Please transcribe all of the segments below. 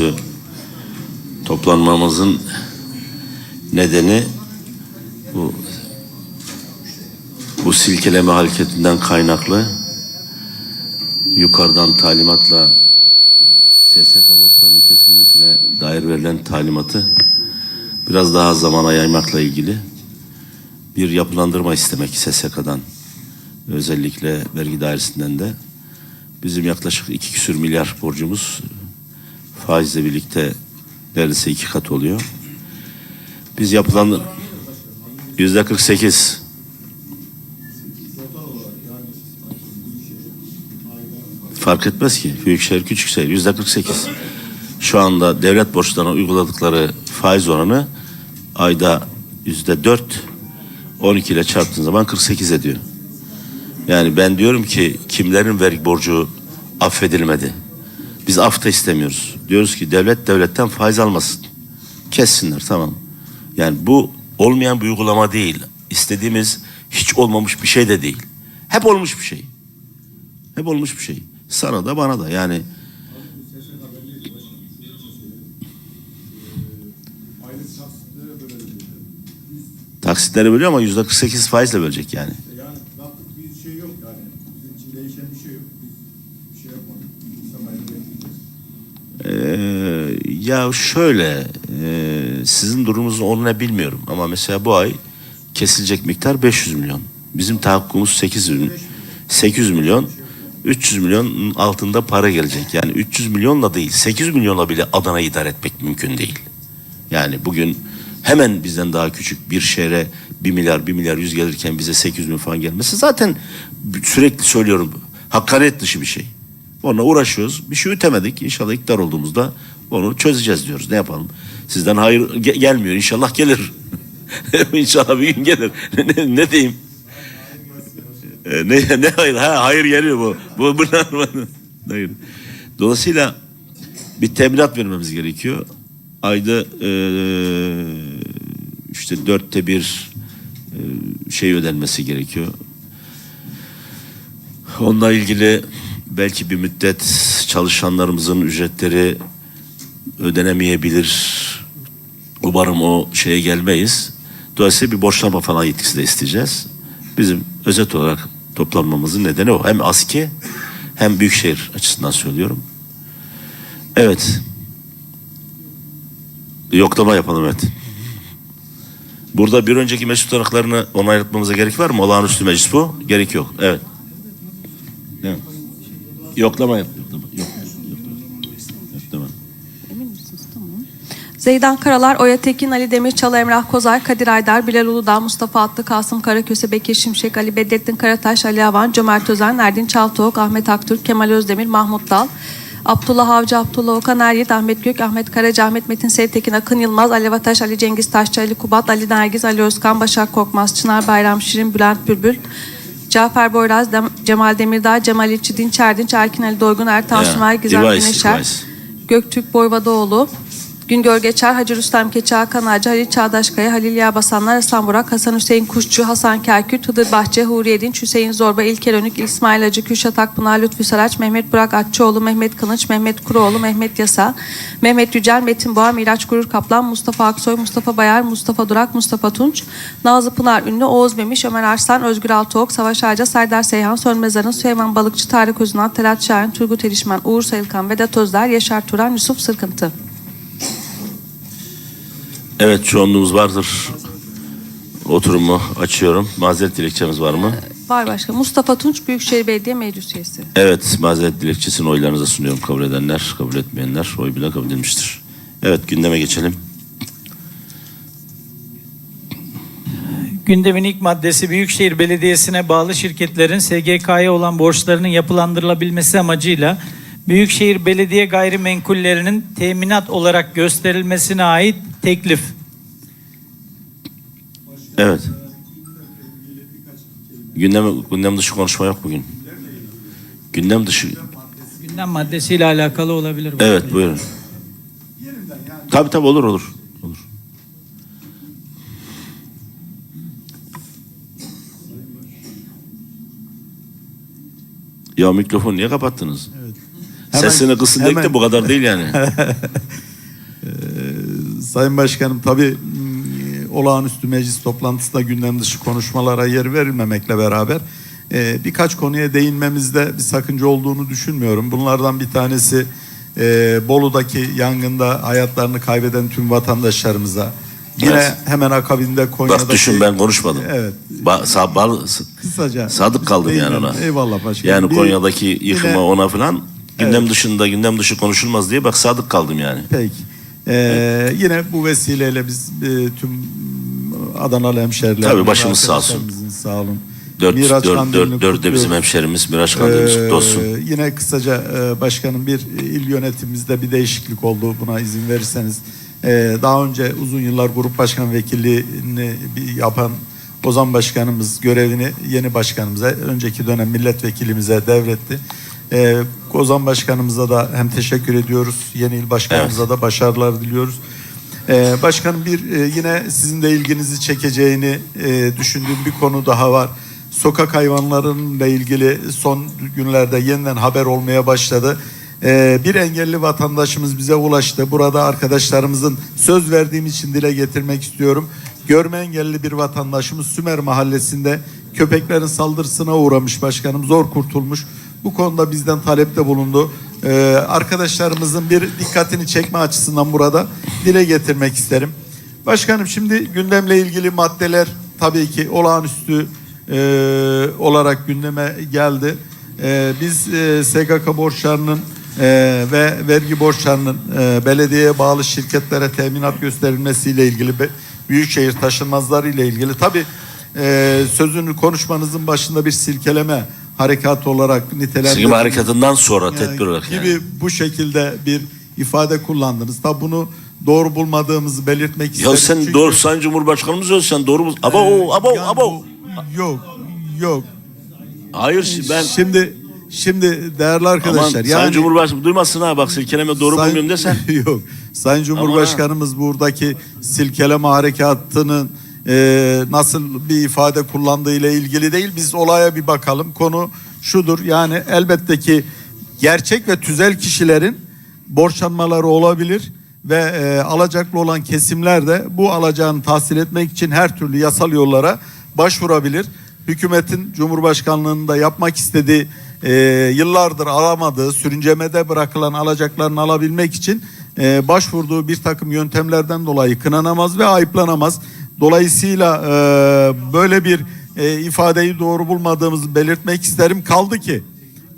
olağanüstü toplanmamızın nedeni bu bu silkeleme hareketinden kaynaklı yukarıdan talimatla SSK borçlarının kesilmesine dair verilen talimatı biraz daha zamana yaymakla ilgili bir yapılandırma istemek SSK'dan özellikle vergi dairesinden de. Bizim yaklaşık iki küsür milyar borcumuz faizle birlikte neredeyse iki kat oluyor. Biz yapılan yüzde 48 fark etmez ki büyükşehir küçükşehir yüzde 48 şu anda devlet borçlarına uyguladıkları faiz oranı ayda yüzde 4 12 ile çarptığın zaman 48 ediyor. Yani ben diyorum ki kimlerin vergi borcu affedilmedi. Biz af da istemiyoruz. Diyoruz ki devlet devletten faiz almasın. Kessinler tamam. Yani bu olmayan bir uygulama değil. İstediğimiz hiç olmamış bir şey de değil. Hep olmuş bir şey. Hep olmuş bir şey. Sana da bana da yani taksitlere bölüyor ama yüzde 48 faizle bölecek yani. Yani baktık bir şey yok yani. Bizim için değişen bir şey yok. Biz bir şey yapmadık. Nisan ayını bekleyeceğiz. Ee, ya şöyle e, sizin durumunuz onu bilmiyorum ama mesela bu ay kesilecek miktar 500 milyon. Bizim tahakkumumuz 800 milyon. 800 milyon. 300 milyonun altında para gelecek. Yani 300 milyonla değil 800 milyonla bile Adana'yı idare etmek mümkün değil. Yani bugün hemen bizden daha küçük bir şehre 1 milyar 1 milyar 100 gelirken bize 800 milyon falan gelmesi zaten sürekli söylüyorum hakaret dışı bir şey. Onunla uğraşıyoruz. Bir şey ütemedik. İnşallah iktidar olduğumuzda onu çözeceğiz diyoruz. Ne yapalım? Sizden hayır ge- gelmiyor. İnşallah gelir. İnşallah bir gün gelir. ne, ne diyeyim? Ee, ne, ne hayır? Ha, hayır geliyor bu. Bu, bu hayır. Dolayısıyla bir teminat vermemiz gerekiyor. Ayda eee, işte dörtte bir eee, şey ödenmesi gerekiyor. Onunla ilgili belki bir müddet çalışanlarımızın ücretleri ödenemeyebilir. Umarım o şeye gelmeyiz. Dolayısıyla bir borçlanma falan yetkisi de isteyeceğiz. Bizim özet olarak toplanmamızın nedeni o. Hem ASKİ hem Büyükşehir açısından söylüyorum. Evet. Yoklama yapalım evet. Burada bir önceki meclis tutanaklarını onaylatmamıza gerek var mı? Olağanüstü meclis bu. Gerek yok. Evet. Yoklama yap. Yoklama. Yok. Yoklama. Emin misiniz? Tamam. Zeydan Karalar, Oya Tekin, Ali Demir, Çalı Emrah Kozay, Kadir Aydar, Bilal Uludağ, Mustafa Atlı, Kasım Karaköse, Bekir Şimşek, Ali Bedrettin Karataş, Ali Avan, Cömert Özen, Erdin Çaltıok, Ahmet Aktürk, Kemal Özdemir, Mahmut Dal, Abdullah Avcı, Abdullah Okan Eryit, Ahmet Gök, Ahmet Karaca, Ahmet Metin Sevtekin, Akın Yılmaz, Ali Vataş, Ali Cengiz Taşçı, Ali Kubat, Ali Nergiz, Ali Özkan, Başak Korkmaz, Çınar Bayram Şirin, Bülent Bülbül, Cafer Boyraz, Dem- Cemal Demirdağ, Cemal İlçi, Dinç Erdinç, Erkin Ali Doygun, Ertan Sümer, Gizem Güneşer. Göktürk Boyvadoğlu, Güngör Geçer, Hacı Rüstem Keçi, Hakan Ağacı, Halil Çağdaşkaya, Halil Yağbasanlar, Hasan Burak, Hasan Hüseyin Kuşçu, Hasan Kerküt, Hıdır Bahçe, Huriye Dinç, Hüseyin Zorba, İlker Önük, İsmail Acı, Kürşat Akpınar, Lütfü Saraç, Mehmet Burak Atçıoğlu, Mehmet Kılıç, Mehmet Kuruoğlu, Mehmet Yasa, Mehmet Yücel, Metin Boğa, Miraç Gurur Kaplan, Mustafa Aksoy, Mustafa Bayar, Mustafa Durak, Mustafa Tunç, Nazlı Pınar Ünlü, Oğuz Memiş, Ömer Arslan, Özgür Altıok, Savaş Ağaca, Serdar Seyhan, Sönmez Arın, Süleyman Balıkçı, Tarık Özünan, Telat Şahin, Turgut Erişmen, Uğur Sayılkan, Vedat Özler, Yaşar Turan, Yusuf Sırkıntı. Evet çoğunluğumuz vardır. Oturumu açıyorum. Mazeret dilekçemiz var mı? Var başka. Mustafa Tunç Büyükşehir Belediye Meclis Üyesi. Evet mazeret dilekçesini oylarınıza sunuyorum. Kabul edenler, kabul etmeyenler oy bile kabul edilmiştir. Evet gündeme geçelim. Gündemin ilk maddesi Büyükşehir Belediyesi'ne bağlı şirketlerin SGK'ya olan borçlarının yapılandırılabilmesi amacıyla Büyükşehir Belediye gayrimenkullerinin teminat olarak gösterilmesine ait teklif. Evet. Gündem, gündem dışı konuşma yok bugün. Gündem dışı. Gündem maddesiyle alakalı olabilir. bu. Evet buyurun. Tabii tabii olur olur. Olur. Ya mikrofonu niye kapattınız? Hemen- Sesini kısın dedik de bu kadar değil yani. Sayın Başkanım tabii mm, olağanüstü meclis toplantısında gündem dışı konuşmalara yer verilmemekle beraber e, birkaç konuya değinmemizde bir sakınca olduğunu düşünmüyorum. Bunlardan bir tanesi e, Bolu'daki yangında hayatlarını kaybeden tüm vatandaşlarımıza yine Evet. hemen akabinde Konya'daki Bak düşün ben konuşmadım. Evet. Ba- sa- bal- kısaca sadık kaldım yani ona. Eyvallah başkanım. Yani Bir- Konya'daki yıkıma yine- ona falan gündem dışında gündem dışı konuşulmaz diye bak sadık kaldım yani. Peki. Ee, yine bu vesileyle biz e, tüm Adanalı hemşeriler. Tabii başımız sağ olsun. Sağ olun. Dört, Miraç dört, dört, dört de bizim hemşerimiz Miraç Kandilimiz Ee, olsun. Yine kısaca e, başkanım bir e, il yönetimimizde bir değişiklik oldu buna izin verirseniz. Ee, daha önce uzun yıllar grup başkan vekilliğini yapan Ozan başkanımız görevini yeni başkanımıza önceki dönem milletvekilimize devretti. Ee, Ozan başkanımıza da hem teşekkür ediyoruz yeni il başkanımıza da başarılar diliyoruz. Ee, başkanım bir e, yine sizin de ilginizi çekeceğini e, düşündüğüm bir konu daha var. Sokak hayvanlarıyla ilgili son günlerde yeniden haber olmaya başladı. Ee, bir engelli vatandaşımız bize ulaştı. Burada arkadaşlarımızın söz verdiğim için dile getirmek istiyorum. Görme engelli bir vatandaşımız Sümer Mahallesi'nde köpeklerin saldırısına uğramış başkanım. Zor kurtulmuş. Bu konuda bizden talepte bulundu. Ee, arkadaşlarımızın bir dikkatini çekme açısından burada dile getirmek isterim. Başkanım şimdi gündemle ilgili maddeler tabii ki olağanüstü e, olarak gündeme geldi. E, biz e, SGK borçlarının e, ve vergi borçlarının e, belediyeye bağlı şirketlere teminat gösterilmesiyle ilgili be- büyükşehir taşınmazları ile ilgili tabii e, sözünü konuşmanızın başında bir silkeleme harekatı olarak Sigma nitelendirdiniz. harekatından sonra Yani tedbir olarak gibi yani. bu şekilde bir ifade kullandınız. Tabi bunu doğru bulmadığımızı belirtmek isterim. Ya sen Çünkü- doğru Sayın Cumhurbaşkanımız diyorsun sen doğru mu? Abo Ee, abo yani abo. bu- Yok yok. Hayır ben Şimdi şimdi değerli aman arkadaşlar Sayın yani Cumhurbaşkanı duymasın ha bak silkeleme doğru Sayın- bulmuyorum desen. Yok. Sayın Cumhurbaşkanımız buradaki silkeleme harekatının e, nasıl bir ifade kullandığı ile ilgili değil. Biz olaya bir bakalım. Konu şudur. Yani elbette ki gerçek ve tüzel kişilerin borçlanmaları olabilir ve e, alacaklı olan kesimler de bu alacağını tahsil etmek için her türlü yasal yollara başvurabilir. Hükümetin Cumhurbaşkanlığında yapmak istediği e, yıllardır alamadığı sürüncemede bırakılan alacaklarını alabilmek için e, başvurduğu bir takım yöntemlerden dolayı kınanamaz ve ayıplanamaz. Dolayısıyla e, böyle bir e, ifadeyi doğru bulmadığımızı belirtmek isterim. Kaldı ki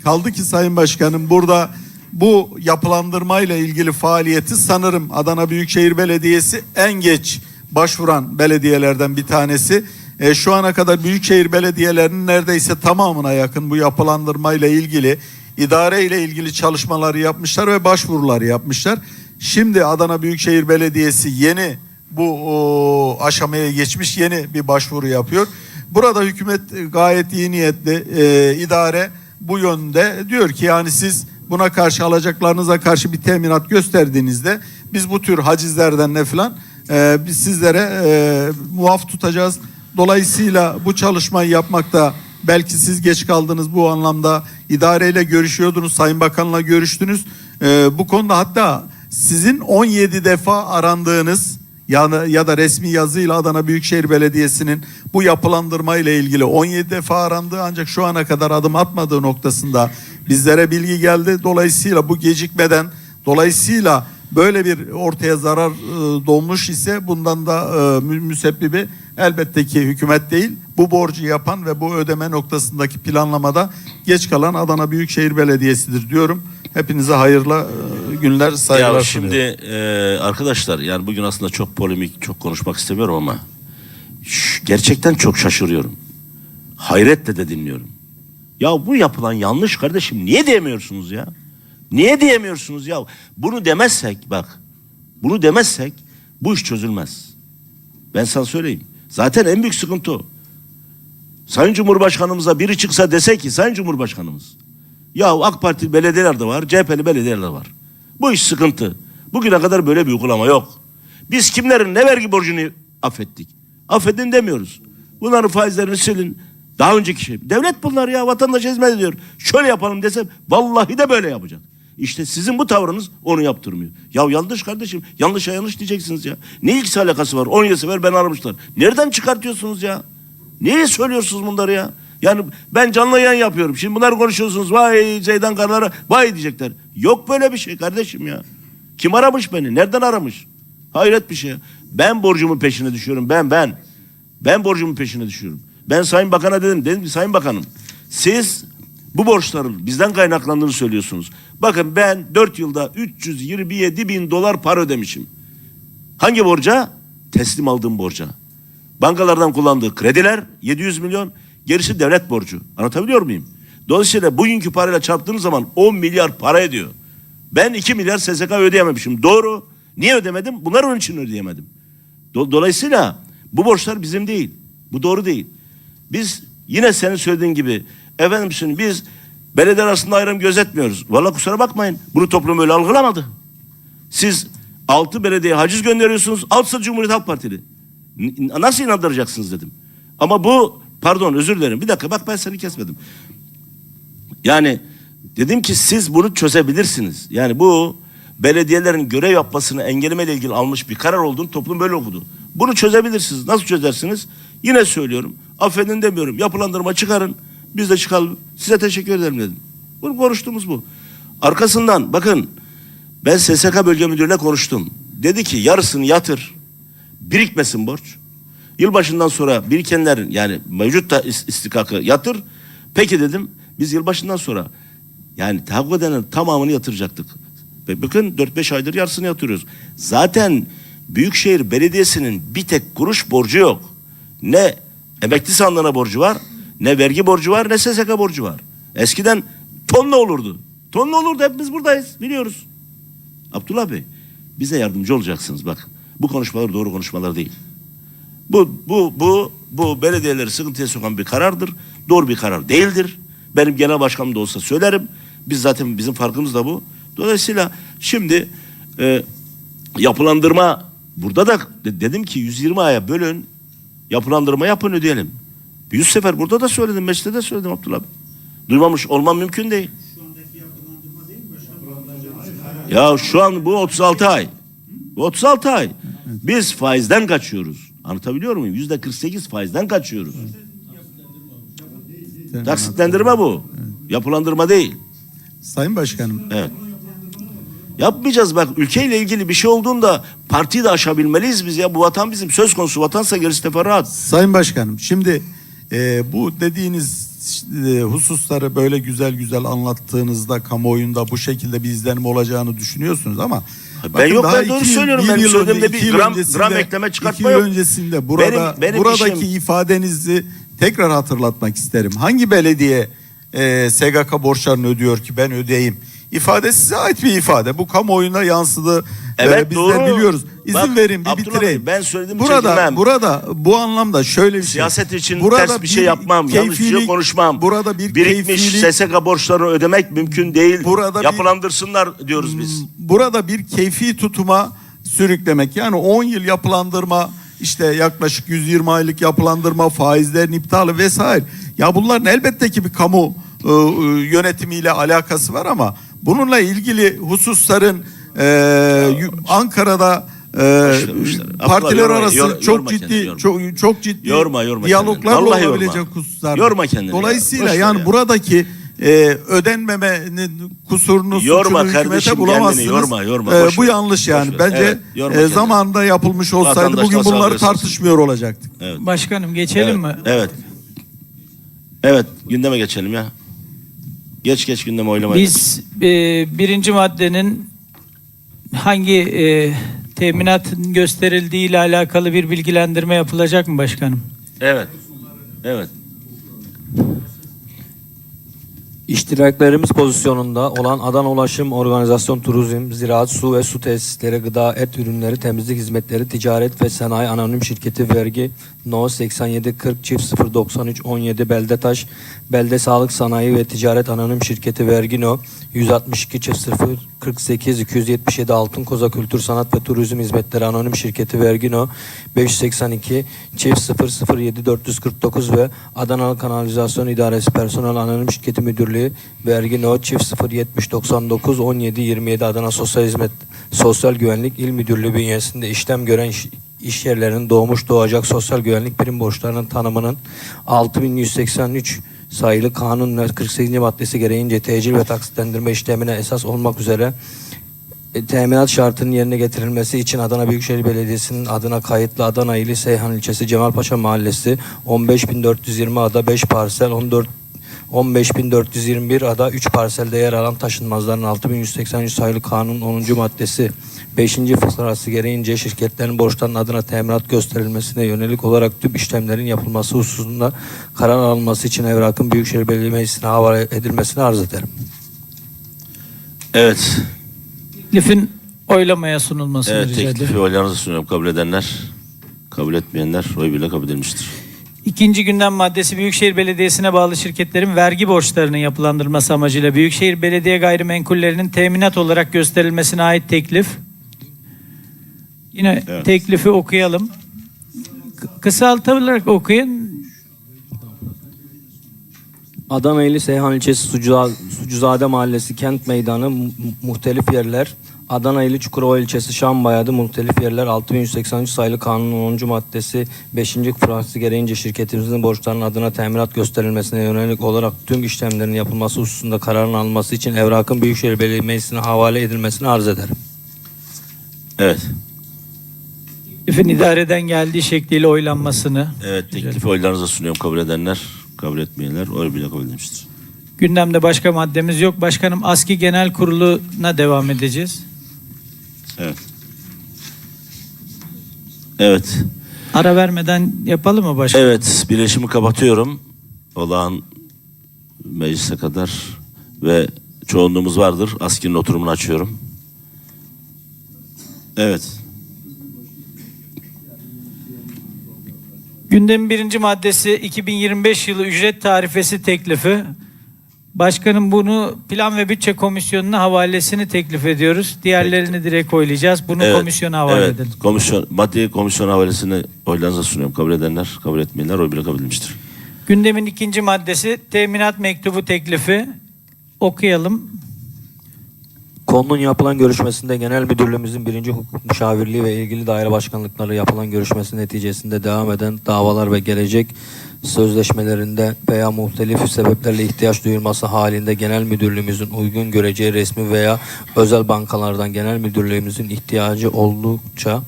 kaldı ki Sayın Başkanım burada bu yapılandırmayla ilgili faaliyeti sanırım Adana Büyükşehir Belediyesi en geç başvuran belediyelerden bir tanesi. E, şu ana kadar büyükşehir belediyelerinin neredeyse tamamına yakın bu yapılandırmayla ilgili idare ile ilgili çalışmaları yapmışlar ve başvuruları yapmışlar. Şimdi Adana Büyükşehir Belediyesi yeni bu o, aşamaya geçmiş yeni bir başvuru yapıyor. Burada hükümet gayet iyi niyetli e, idare bu yönde diyor ki yani siz buna karşı alacaklarınıza karşı bir teminat gösterdiğinizde biz bu tür hacizlerden ne filan e, biz sizlere e, muaf tutacağız. Dolayısıyla bu çalışmayı yapmakta belki siz geç kaldınız bu anlamda idareyle görüşüyordunuz Sayın Bakan'la görüştünüz. E, bu konuda hatta sizin 17 defa arandığınız yani ya da resmi yazıyla Adana Büyükşehir Belediyesi'nin bu yapılandırma ile ilgili 17 defa arandı ancak şu ana kadar adım atmadığı noktasında bizlere bilgi geldi. Dolayısıyla bu gecikmeden dolayısıyla böyle bir ortaya zarar e, doğmuş ise bundan da e, mü- müsebbibi elbette ki hükümet değil. Bu borcu yapan ve bu ödeme noktasındaki planlamada geç kalan Adana Büyükşehir Belediyesi'dir diyorum. Hepinize hayırlı e, günler, saygılar Ya şimdi e, arkadaşlar yani bugün aslında çok polemik, çok konuşmak istemiyorum ama ş- gerçekten çok şaşırıyorum. Hayretle de dinliyorum. Ya bu yapılan yanlış kardeşim. Niye diyemiyorsunuz ya? Niye diyemiyorsunuz ya? Bunu demezsek bak. Bunu demezsek bu iş çözülmez. Ben sana söyleyeyim. Zaten en büyük sıkıntı o. Sayın Cumhurbaşkanımıza biri çıksa dese ki Sayın Cumhurbaşkanımız ya AK Parti belediyeler de var, CHP'li belediyeler de var. Bu iş sıkıntı. Bugüne kadar böyle bir uygulama yok. Biz kimlerin ne vergi borcunu affettik? Affedin demiyoruz. Bunların faizlerini silin. Daha önceki şey. Devlet bunlar ya vatandaş hizmet ediyor. Şöyle yapalım desem vallahi de böyle yapacak. İşte sizin bu tavrınız onu yaptırmıyor. Ya yanlış kardeşim. Yanlışa yanlış diyeceksiniz ya. Ne ilgisi alakası var? 17 sefer ben aramışlar. Nereden çıkartıyorsunuz ya? Niye söylüyorsunuz bunları ya? Yani ben canlı yayın yapıyorum. Şimdi bunlar konuşuyorsunuz. Vay Zeydan Karlar'a vay diyecekler. Yok böyle bir şey kardeşim ya. Kim aramış beni? Nereden aramış? Hayret bir şey. Ben borcumun peşine düşüyorum. Ben ben. Ben borcumun peşine düşüyorum. Ben Sayın Bakan'a dedim. Dedim ki Sayın Bakanım siz bu borçların bizden kaynaklandığını söylüyorsunuz. Bakın ben 4 yılda 327 bin dolar para ödemişim. Hangi borca? Teslim aldığım borca. Bankalardan kullandığı krediler 700 milyon, gerisi devlet borcu. Anlatabiliyor muyum? Dolayısıyla bugünkü parayla çarptığınız zaman 10 milyar para ediyor. Ben 2 milyar SSK ödeyememişim. Doğru. Niye ödemedim? Bunlar onun için ödeyemedim. Do- Dolayısıyla bu borçlar bizim değil. Bu doğru değil. Biz yine senin söylediğin gibi efendim şimdi biz belediye arasında ayrım gözetmiyoruz. Vallahi kusura bakmayın. Bunu toplum öyle algılamadı. Siz altı belediye haciz gönderiyorsunuz. Altısı Cumhuriyet Halk Partili. Nasıl inandıracaksınız dedim. Ama bu pardon özür dilerim. Bir dakika bak ben seni kesmedim. Yani dedim ki siz bunu çözebilirsiniz. Yani bu belediyelerin görev yapmasını engellemeyle ilgili almış bir karar olduğunu toplum böyle okudu. Bunu çözebilirsiniz. Nasıl çözersiniz? Yine söylüyorum. Affedin demiyorum. Yapılandırma çıkarın. Biz de çıkalım. Size teşekkür ederim dedim. Bunu konuştuğumuz bu. Arkasından bakın ben SSK Bölge Müdürü'yle konuştum. Dedi ki yarısını yatır. Birikmesin borç. Yılbaşından sonra birikenlerin yani mevcut da is- istikakı yatır. Peki dedim biz yılbaşından sonra yani tahakkuk edenin tamamını yatıracaktık. Ve bakın 4-5 aydır yarısını yatırıyoruz. Zaten Büyükşehir Belediyesi'nin bir tek kuruş borcu yok. Ne emekli sandığına borcu var, ne vergi borcu var, ne SSK borcu var. Eskiden tonla olurdu. Tonla olurdu hepimiz buradayız biliyoruz. Abdullah Bey bize yardımcı olacaksınız bak. Bu konuşmalar doğru konuşmalar değil. Bu bu bu bu belediyeleri sıkıntıya sokan bir karardır. Doğru bir karar değildir. Benim genel başkanım da olsa söylerim. Biz zaten bizim farkımız da bu. Dolayısıyla şimdi e, yapılandırma burada da de- dedim ki 120 aya bölün yapılandırma yapın ödeyelim. Yüz sefer burada da söyledim, mecliste de söyledim Abdullah Bey. Duymamış olmam mümkün değil. Ya şu an bu 36 ay. Bu 36 ay. Biz faizden kaçıyoruz. Anlatabiliyor muyum? Yüzde 48 faizden kaçıyoruz. Taksitlendirme bu. Yapılandırma değil. Sayın Başkanım Evet. Yapmayacağız bak ülkeyle ilgili bir şey olduğunda partiyi de aşabilmeliyiz biz ya. Bu vatan bizim. Söz konusu vatansa gerisi teferruat. Sayın Başkanım şimdi e, bu dediğiniz e, hususları böyle güzel güzel anlattığınızda kamuoyunda bu şekilde bir izlenim olacağını düşünüyorsunuz ama Ben bakın yok, daha ben doğru yıl- söylüyorum. bir Benim yıl söylediğimde önce, bir iki yıl gram- öncesinde- gram ekleme çıkartma iki yıl yok. öncesinde burada Benim- benim buradaki işim- ifadenizi tekrar hatırlatmak isterim. Hangi belediye e, SGK borçlarını ödüyor ki ben ödeyeyim? İfade size ait bir ifade. Bu kamuoyuna yansıdı. Evet, Böyle bizler doğru. biliyoruz. İzin Bak, verin bir Abdullah bitireyim. Bey, ben söylediğimi burada, çekinmem. Burada bu anlamda şöyle bir şey. Siyaset için ters bir şey yapmam, yanlış bir şey konuşmam. Burada bir Birikmiş keyfilik- SSK borçlarını ödemek mümkün değil. Burada bir- Yapılandırsınlar diyoruz biz. burada bir keyfi tutuma sürüklemek. Yani 10 yıl yapılandırma işte yaklaşık 120 aylık yapılandırma faizlerin iptali vesaire. Ya bunların elbette ki bir kamu e, yönetimiyle alakası var ama bununla ilgili hususların e, Ankara'da e, partiler yorma, arası yor- çok yorma ciddi kendini, yorma. çok çok ciddi Yorma, yorma diyaloglar olabilecek yorma. hususlar. Yorma kendini ya. Dolayısıyla ver yani ya. buradaki e, ödenmemenin kusurunu Yorma suçunu kardeşim hükümete kendini, bulamazsınız. yorma, yorma, E, bu yanlış yani. Boş ver. Bence Evet, yorma e, kendini. zamanında yapılmış olsaydı Vatandaş bugün bunları tartışmıyor olacaktık. Evet. Başkanım geçelim evet. mi? Evet. Evet, gündeme geçelim ya. Geç geç gündeme oylamayı. Biz e, birinci maddenin hangi e, teminatın gösterildiği ile alakalı bir bilgilendirme yapılacak mı başkanım? Evet. Evet. İştiraklerimiz pozisyonunda olan Adana Ulaşım Organizasyon Turizm, Ziraat, Su ve Su Tesisleri, Gıda, Et Ürünleri, Temizlik Hizmetleri, Ticaret ve Sanayi Anonim Şirketi Vergi No 8740 çift 093 17 Beldetaş, Belde Sağlık Sanayi ve Ticaret Anonim Şirketi Vergi No 162 çift 0 48 277 Altın Koza Kültür Sanat ve Turizm Hizmetleri Anonim Şirketi Vergi No 582 çift 007 449 ve Adana Kanalizasyon İdaresi Personel Anonim Şirketi Müdürlüğü Müdürlüğü vergi no çift 07099 17 27 Adana Sosyal Hizmet Sosyal Güvenlik İl Müdürlüğü bünyesinde işlem gören iş, yerlerinin doğmuş doğacak sosyal güvenlik prim borçlarının tanımının 6183 sayılı kanun ve 48. maddesi gereğince tecil ve taksitlendirme işlemine esas olmak üzere e, teminat şartının yerine getirilmesi için Adana Büyükşehir Belediyesi'nin adına kayıtlı Adana ili Seyhan ilçesi Cemalpaşa Mahallesi 15420 ada 5 parsel 14 15421 ada 3 parselde yer alan taşınmazların 6183 sayılı kanun 10. maddesi 5. fıkrası gereğince şirketlerin borçlarının adına teminat gösterilmesine yönelik olarak tüm işlemlerin yapılması hususunda karar alınması için evrakın Büyükşehir Belediye Meclisi'ne havale edilmesini arz ederim. Evet. Teklifin oylamaya sunulmasını Evet rica teklifi ediyorum. oylarınıza sunuyorum. Kabul edenler, kabul etmeyenler oy bile kabul edilmiştir. İkinci gündem maddesi Büyükşehir Belediyesi'ne bağlı şirketlerin vergi borçlarının yapılandırması amacıyla Büyükşehir Belediye gayrimenkullerinin teminat olarak gösterilmesine ait teklif. Yine Evet. teklifi okuyalım. K- kısaltarak okuyun. Adana ili Seyhan ilçesi Sucuza- Sucuzade Mahallesi Kent Meydanı mu- muhtelif yerler. Adana ili Çukurova ilçesi Şambaya'da muhtelif yerler 6183 sayılı kanunun 10. maddesi 5. fıkrası gereğince şirketimizin borçlarının adına teminat gösterilmesine yönelik olarak tüm işlemlerin yapılması hususunda kararın alınması için evrakın Büyükşehir Belediye Meclisi'ne havale edilmesini arz ederim. Evet. Teklifin idareden geldiği şekliyle oylanmasını. Evet teklifi oylarınıza sunuyorum. Kabul edenler, kabul etmeyenler oy bile kabul edilmiştir. Gündemde başka maddemiz yok. Başkanım ASKİ Genel Kurulu'na devam edeceğiz. Evet. Evet. Ara vermeden yapalım mı başkanım? Evet, birleşimi kapatıyorum. Olağan meclise kadar ve çoğunluğumuz vardır. Askinin oturumunu açıyorum. Evet. Gündemin birinci maddesi 2025 yılı ücret tarifesi teklifi. Başkanım bunu Plan ve Bütçe Komisyonu'na havalesini teklif ediyoruz. Diğerlerini direkt oylayacağız. Bunu evet, komisyona havale evet. edelim. Komisyon, maddi komisyon havalesini oylarınıza sunuyorum. Kabul edenler, kabul etmeyenler oy bile kabul edilmiştir. Gündemin ikinci maddesi teminat mektubu teklifi. Okuyalım. Konunun yapılan görüşmesinde Genel Müdürlüğümüzün birinci hukuk müşavirliği ve ilgili daire başkanlıkları yapılan görüşmesi neticesinde devam eden davalar ve gelecek sözleşmelerinde veya muhtelif sebeplerle ihtiyaç duyulması halinde Genel Müdürlüğümüzün uygun göreceği resmi veya özel bankalardan Genel Müdürlüğümüzün ihtiyacı oldukça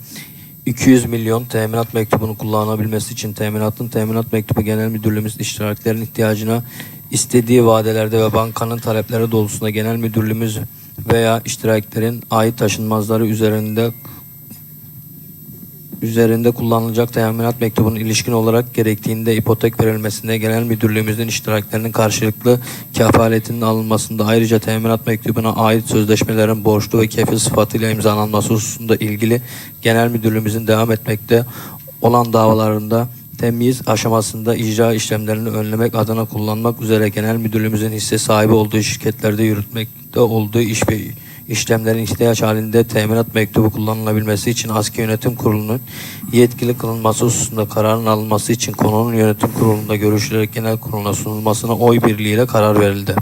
200 milyon teminat mektubunu kullanabilmesi için teminatın teminat mektubu genel müdürlüğümüz iştiraklerin ihtiyacına istediği vadelerde ve bankanın talepleri doğrultusunda genel müdürlüğümüz veya iştiraklerin ait taşınmazları üzerinde üzerinde kullanılacak teminat mektubunun ilişkin olarak gerektiğinde ipotek verilmesinde genel müdürlüğümüzün iştiraklerinin karşılıklı kefaletinin alınmasında ayrıca teminat mektubuna ait sözleşmelerin borçlu ve kefil sıfatıyla imzalanması hususunda ilgili genel müdürlüğümüzün devam etmekte olan davalarında temyiz aşamasında icra işlemlerini önlemek adına kullanmak üzere genel müdürlüğümüzün hisse sahibi olduğu şirketlerde yürütmekte olduğu iş ve işlemlerin ihtiyaç halinde teminat mektubu kullanılabilmesi için ASKİ Yönetim Kurulu'nun yetkili kılınması hususunda kararın alınması için konunun yönetim kurulunda görüşülerek genel kuruluna sunulmasına oy birliğiyle karar verildi.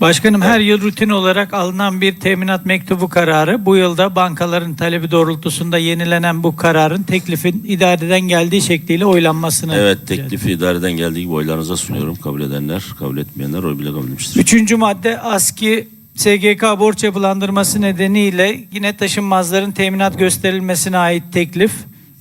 Başkanım her yıl rutin olarak alınan bir teminat mektubu kararı bu yılda bankaların talebi doğrultusunda yenilenen bu kararın teklifin idareden geldiği şekliyle oylanmasını. Evet teklifi idareden geldiği gibi oylarınıza sunuyorum. Kabul edenler, kabul etmeyenler oy bile kabul edilmiştir. Üçüncü madde ASKİ SGK borç yapılandırması nedeniyle yine taşınmazların teminat gösterilmesine ait teklif.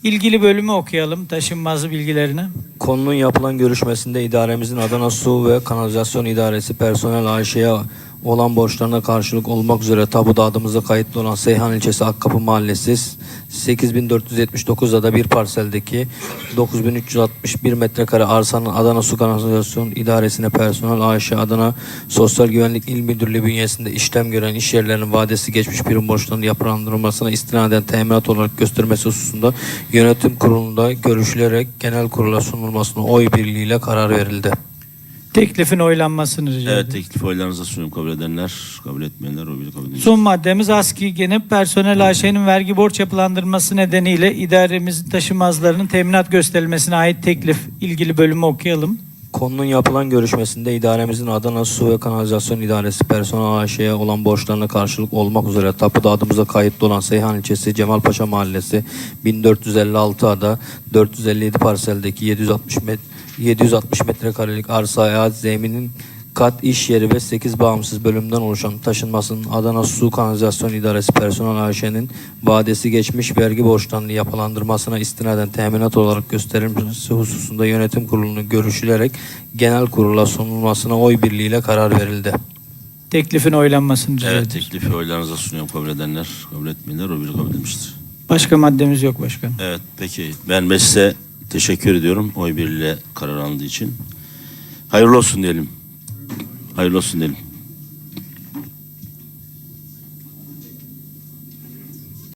İlgili bölümü okuyalım taşınmaz bilgilerini. Konunun yapılan görüşmesinde idaremizin Adana Su ve Kanalizasyon İdaresi personel AŞ'ye olan borçlarına karşılık olmak üzere tabuda adımıza kayıtlı olan Seyhan ilçesi Akkapı Mahallesi 8479'da da bir parseldeki 9361 metrekare arsanın Adana Su Kanalizasyon İdaresi'ne personel AŞ Adana Sosyal Güvenlik İl Müdürlüğü bünyesinde işlem gören iş yerlerinin vadesi geçmiş prim borçlarının yapılandırılmasına istinaden teminat olarak göstermesi hususunda yönetim kurulunda görüşülerek genel kurula sunulmasına oy birliğiyle karar verildi. Teklifin oylanmasını rica Evet teklifi oylarınıza sunuyorum. Kabul edenler, kabul etmeyenler oy bile kabul edilmiştir. Son maddemiz ASKİ gene personel AŞ'nin vergi borç yapılandırması nedeniyle idaremizin taşınmazlarının teminat gösterilmesine ait teklif. İlgili bölümü okuyalım. Konunun yapılan görüşmesinde idaremizin Adana Su ve Kanalizasyon İdaresi personel AŞ'ye olan borçlarına karşılık olmak üzere tapuda adımıza kayıtlı olan Seyhan ilçesi Cemalpaşa Mahallesi 1456 ada 457 parseldeki 760 met 760 metrekarelik arsa zeminin kat iş yeri ve 8 bağımsız bölümden oluşan taşınmasının Adana Su Kanalizasyon İdaresi Personel AŞ'nin vadesi geçmiş vergi borçlarını yapılandırmasına istinaden teminat olarak gösterilmesi hususunda yönetim kurulunu görüşülerek genel kurula sunulmasına oy birliğiyle karar verildi. Teklifin oylanmasını rica Evet ediyoruz. teklifi oylarınıza sunuyorum. Kabul edenler, kabul etmeyenler o bir kabul edilmiştir. Başka maddemiz yok başkanım. Evet peki ben meclise teşekkür ediyorum oy birliğiyle karar alındığı için. Hayırlı olsun diyelim. Hayırlı olsun diyelim.